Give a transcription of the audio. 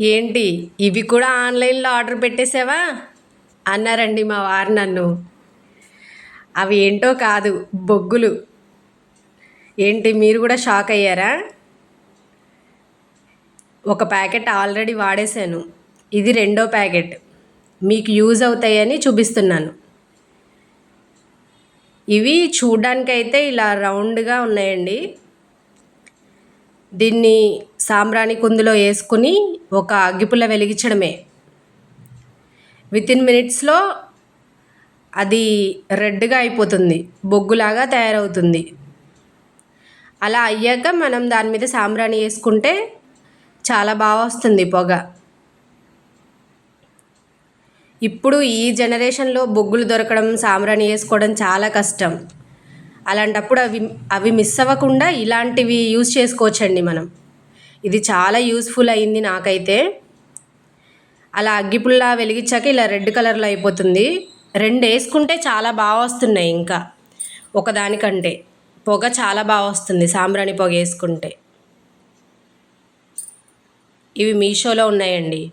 ఏంటి? ఇవి కూడా ఆన్లైన్లో ఆర్డర్ పెట్టేసావా? అన్నారండి మా వారు నన్ను. అవి ఏంటో కాదు బొగ్గులు. ఏంటి మీరు కూడా షాక్ అయ్యారా? ఒక ప్యాకెట్ ఆల్రెడీ వాడేశాను. ఇది రెండో ప్యాకెట్. మీకు యూజ్ అవుతాయని చూపిస్తున్నాను. ఇవి చూడ్డానికైతే ఇలా రౌండ్గా ఉన్నాయండి. దీన్ని సాంబ్రాణి కుందులో వేసుకుని ఒక అగ్గిపుల్ల వెలిగించడమే. విత్ ఇన్ మినిట్స్లో అది రెడ్గా అయిపోతుంది బొగ్గులాగా తయారవుతుంది. అలా అయ్యాక మనం దాని మీద సాంబ్రాణి వేసుకుంటే చాలా బాగా వస్తుంది పొగ. ఇప్పుడు ఈ జనరేషన్లో బొగ్గులు దొరకడం సాంబ్రాణి వేసుకోవడం చాలా కష్టం. అలాంటప్పుడు అవి అవి మిస్ అవ్వకుండా ఇలాంటివి యూజ్ చేసుకోవచ్చండి మనం. ఇది చాలా యూస్ఫుల్ అయింది నాకైతే. అలా అగ్గిపుల్ల వెలిగించాక ఇలా రెడ్ కలర్లో అయిపోతుంది. రెండు వేసుకుంటే చాలా బాగా వస్తున్నాయి ఇంకా. ఒకదానికంటే. పొగ చాలా బాగా వస్తుంది సాంబ్రాణి పొగ వేసుకుంటే. ఇవి మీషోలో ఉన్నాయండి.